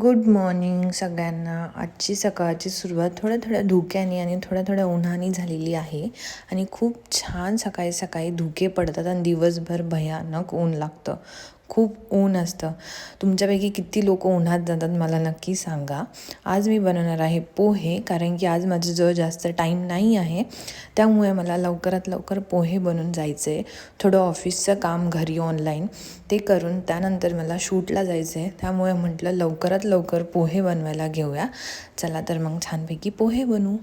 Good morning सगळ्यांना. आजची सकाळची सुरुवात थोड्या थोड्या धुक्याने आणि थोड्या थोड्या उन्हाने झालेली आहे. आणि खूप छान सकाळी सकाळी धुके पडतात आणि दिवसभर भयानक ऊन लागतं. खूप ऊन असतं. तुमच्यापैकी किती लोक उन्हात जातात मला नक्की सांगा. आज मी बनवणार आहे पोहे कारण की आज माझ्याजवळ जास्त टाईम नाही आहे. त्यामुळे मला लवकरात लवकर पोहे बनवून जायचं. आहे थोडं ऑफिसचं काम घरी ऑनलाईन ते करून त्यानंतर मला शूटला जायचं आहे त्यामुळे म्हटलं लवकरात लवकर पोहे बनवायला घेऊया. चला तर मग छानपैकी पोहे बनवू.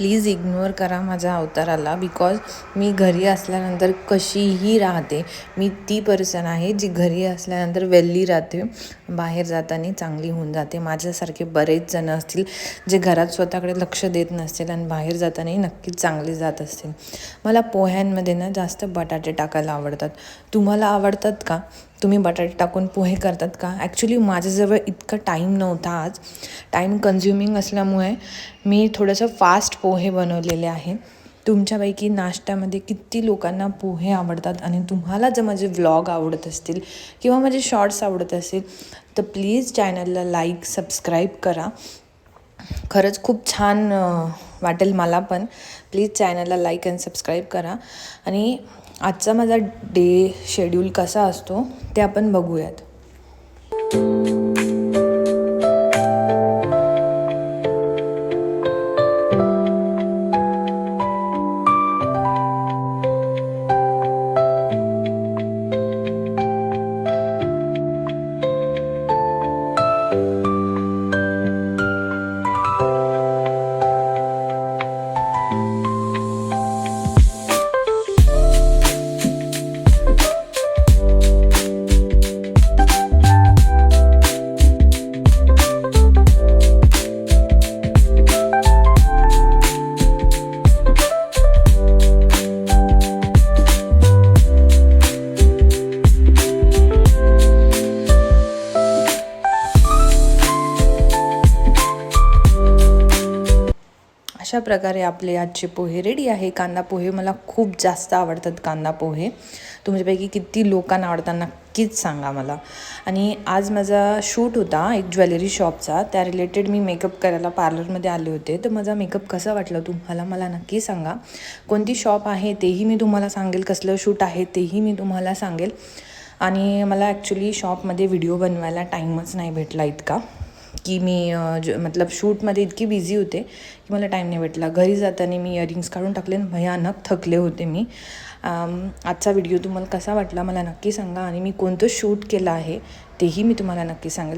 प्लीज इग्नोर करा माझ्या अवताराला बिकॉज मी घरी असल्यानंतर कशीही राहते. मी ती पर्सन आहे जी घरी असल्यानंतर वेल्ली राहते बाहेर जाताना चांगली होऊन जाते. माझ्यासारखे बरेच जण असतील जे घरात स्वतःकडे लक्ष देत नसतील आणि बाहेर जातानाही नक्कीच चांगले जात असतील. मला पोह्यांमध्ये ना जास्त बटाटे टाकायला आवडतात. तुम्हाला आवडतात का? तुम्ही बटाटे टाकून पोहे करतात का? ॲक्च्युली माझ्याजवळ इतकं टाईम नव्हता आज. टाईम कन्झ्युमिंग असल्यामुळे मी थोडंसं फास्ट पोहे बनवलेले आहे. तुमच्यापैकी नाश्त्यामध्ये किती लोकांना पोहे आवडतात आणि तुम्हाला जर माझे व्लॉग आवडत असतील किंवा माझे शॉर्ट्स आवडत असतील तर प्लीज चॅनलला लाईक सबस्क्राईब करा. खरंच खूप छान वाटेल मला पण. प्लीज चॅनलला लाईक अँड सबस्क्राईब करा. आणि आजचा माझा डे शेड्यूल कसा असतो ते आपण बघूयात. अशा प्रकारे आपले आजचे पोहे रेडी आहे. कांदा पोहे मला खूप जास्त आवडतात कांदा पोहे. तुमच्यापैकी किती लोकांना आवडतात नक्कीच सांगा मला. आणि आज माझा शूट होता एक ज्वेलरी शॉपचा. त्या रिलेटेड मी मेकअप करायला पार्लरमध्ये आले होते. तर माझा मेकअप कसा वाटला तुम्हाला मला नक्की सांगा. कोणती शॉप आहे तेही मी तुम्हाला सांगेल. कसलं शूट आहे तेही मी तुम्हाला सांगेल. आणि मला ॲक्च्युली शॉपमध्ये व्हिडिओ बनवायला टाईमच नाही भेटला इतका. की मी ज मतलब शूटमध्ये इतकी बिझी होते की मला टाईम नाही भेटला. घरी जाताना मी इयरिंग्स काढून टाकले आणि भयानक थकले होते मी. आजचा व्हिडिओ तुम्हाला कसा वाटला मला नक्की सांगा आणि मी कोणतं शूट केलं आहे तेही मी तुम्हाला नक्की सांगेल.